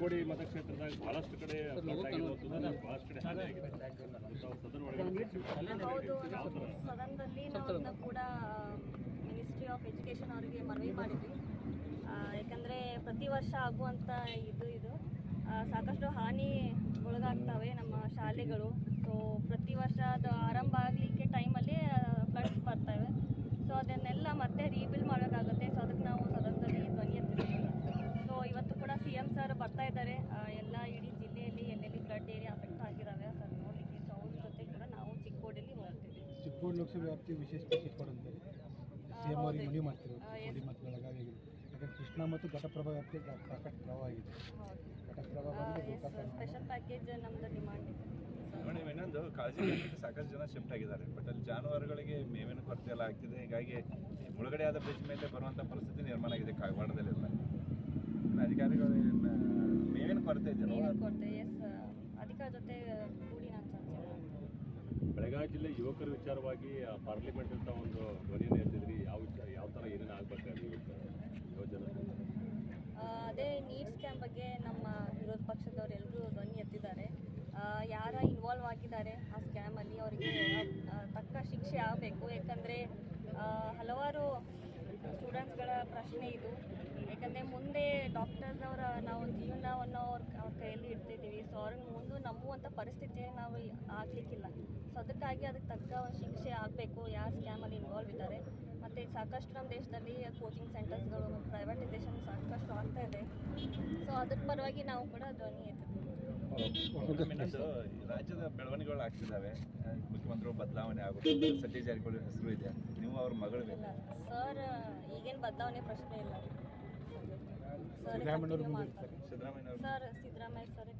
ಚಿಕ್ಕೋಡಿ ಮತಕ್ಷೇತ್ರದಾಗ ಬಹಳಷ್ಟು ಕಡೆ ಫ್ಲಡ್ ಆಗಿರುವಂಥದ್ದು ಬಹಳಷ್ಟು ಕಡೆ ಹಾನಿ ಆಗಿದೆ. ಹೌದು ಸದನದಲ್ಲಿ ನಾವು ಅದನ್ನ ಕೂಡ ಮಿನಿಸ್ಟ್ರಿ ಆಫ್ ಎಜುಕೇಶನ್ ಅವರಿಗೆ ಮನವಿ ಮಾಡಿದ್ವಿ. ಯಾಕಂದ್ರೆ ಪ್ರತಿ ವರ್ಷ ಆಗುವಂಥ ಇದು ಇದು ಸಾಕಷ್ಟು ಹಾನಿ ಒಳಗಾಗ್ತವೆ ನಮ್ಮ ಶಾಲೆಗಳು ಸೊ ಪ್ರತಿ ವರ್ಷ ಅದು ಆರಂಭ ಆಗಲಿಕ್ಕೆ ಟೈಮಲ್ಲಿ ಫ್ಲಡ್ಸ್ ಬರ್ತವೆ ಸೊ ಅದನ್ನೆಲ್ಲ ಮತ್ತೆ ರೀಬಿಲ್ಡ್ ಮಾಡಬೇಕಾಗುತ್ತೆ ಸೊ ಅದಕ್ಕೆ ನಾವು ಸದನದಲ್ಲಿ ಧ್ವನಿ ಎತ್ತಿದ್ದೀವಿ ಸೊ ಇವತ್ತು ಕೂಡ ಸಿ ಎಂ ಸರ್ ಬರ್ತಾ ಇದ್ದಾರೆ ಆ, ಎಲ್ಲ ಇಡೀ ಜಿಲ್ಲೆಯಲ್ಲಿ ಎಲ್ಲೆಲ್ಲಿ ಫ್ಲಡ್ ಏರಿಯಾ ಅಫೆಕ್ಟ್ ಆಗಿದ್ದಾವೆ ಸರ್ ನೋಡಲಿಕ್ಕೆ ಸೊ ಅವ್ರ ಜೊತೆ ಕೂಡ ನಾವು ಚಿಕ್ಕೋಡಿಯಲ್ಲಿ ಚಿಕ್ಕೋಡಿ ಲೋಕಸಭೆ ವ್ಯಾಪ್ತಿ ವಿಶೇಷ ಪ್ಯಾಕೇಜ್ ಕೊಡಂತಾರೆ ಸಿ ಎಂ ಅವರಿಗೆ ಮನವಿ ಮಾಡ್ತಿರೋ ಆ, ಮತ್ತು ಬೆಳಗಾವಿ ಯಾಕಂದ್ರೆ ಕೃಷ್ಣ ಮತ್ತು ಘಟಪ್ರಭಾ ವ್ಯಾಪ್ತಿ ಸಾಕಷ್ಟು ಪ್ರಭಾವ ಆಗಿದೆ ಘಟಪ್ರಭಾ ಸ್ಪೆಷಲ್ ಪ್ಯಾಕೇಜ್ ನಮ್ದು ಡಿಮಾಂಡ್ ಇದೆ. ಮೇಡಮ್ ಇನ್ನೊಂದು ಕಾಳಜಿ ಸಾಕಷ್ಟು ಜನ ಶಿಫ್ಟ್ ಆಗಿದ್ದಾರೆ. ಬಟ್ ಅಲ್ಲಿ ಜಾನುವಾರುಗಳಿಗೆ ಮೇವಿನ ಕೊರತೆ ಎಲ್ಲ ಆಗ್ತಿದೆ. ಹೀಗಾಗಿ ಮುಳುಗಡೆ ಆದ ಬ್ರಿಡ್ಜ್ ಮೇಲೆ ಬರುವಂಥ ಪರಿಸ್ಥಿತಿ ನಿರ್ಮಾಣ ಆಗಿದೆ ಕಾಗವಾಡದಲ್ಲೆಲ್ಲ ಅಧಿಕಾರಿಗಳು ಮೇವಿನ ಕೊರತೆ ಇದೆ? ಕೊರತೆ ಎಸ್ ಅಧಿಕಾರ ಜೊತೆ ಜಿಲ್ಲೆ ಯುವಕರ ವಿಚಾರವಾಗಿ ಪಾರ್ಲಿಮೆಂಟ್ ಅಂತ ಒಂದು ಧ್ವನಿಯನ್ನು ಎತ್ತಿದ್ರಿ. ಯಾವ ಯಾವ ಥರ ಏನೇನು ಯೋಜನೆ? ಅದೇ ನೀಟ್ ಸ್ಕ್ಯಾಮ್ ಬಗ್ಗೆ ನಮ್ಮ ವಿರೋಧ ಪಕ್ಷದವರು ಎಲ್ಲರೂ ಧ್ವನಿ ಎತ್ತಿದ್ದಾರೆ. ಯಾರ ಇನ್ವಾಲ್ವ್ ಆಗಿದ್ದಾರೆ ಆ ಸ್ಕ್ಯಾಮಲ್ಲಿ ಅವರಿಗೆ ತಕ್ಕ ಶಿಕ್ಷೆ ಆಗಬೇಕು. ಯಾಕಂದರೆ ಹಲವಾರು ಸ್ಟೂಡೆಂಟ್ಸ್ಗಳ ಪ್ರಶ್ನೆ ಇದು. ಯಾಕಂದರೆ ಮುಂದೆ ಡಾಕ್ಟರ್ಸ್ ಅವರ ನಾವು ಜೀವನವನ್ನು ಅವ್ರ ಅವ್ರ ಕೈಯಲ್ಲಿ ಇಡ್ತಿದ್ದೀವಿ. ಸೊ ಅವ್ರಿಗೆ ಮುಂದೆ ನಂಬುವಂಥ ಪರಿಸ್ಥಿತಿ ನಾವು ಆಗಲಿಕ್ಕಿಲ್ಲ. ಸೊ ಅದಕ್ಕಾಗಿ ಅದಕ್ಕೆ ತಕ್ಕ ಒಂದು ಶಿಕ್ಷೆ ಆಗಬೇಕು. ಯಾರು ಸ್ಕ್ಯಾಮಲ್ಲಿ ಇನ್ವಾಲ್ವ್ ಇದ್ದಾರೆ. ಮತ್ತು ಸಾಕಷ್ಟು ನಮ್ಮ ದೇಶದಲ್ಲಿ ಕೋಚಿಂಗ್ ಸೆಂಟರ್ಸ್ಗಳು ಪ್ರೈವೇಟೈಸೇಷನ್ ಸಾಕಷ್ಟು ಆಗ್ತಾ ಇದೆ. ಸೊ ಅದ್ರ ಪರವಾಗಿ ನಾವು ಕೂಡ ಧ್ವನಿ ಇನ್ನೊಂದು ರಾಜ್ಯದ ಬೆಳವಣಿಗೆಗಳು ಆಗ್ತಿದ್ದಾವೆ. ಮುಖ್ಯಮಂತ್ರಿಗಳು ಬದಲಾವಣೆ ಆಗುತ್ತೆ. ಸತೀಶ್ ಜಾರಕಿಹೊಳಿ ಹೆಸರು ಇದೆ. ನೀವು ಅವ್ರ ಮಗಳು ಇಲ್ಲ. ಸರ್ ಈಗೇನು ಬದಲಾವಣೆ ಪ್ರಶ್ನೆ ಇಲ್ಲ. Sir Siddaramaiah sir Siddaramaiah sir continue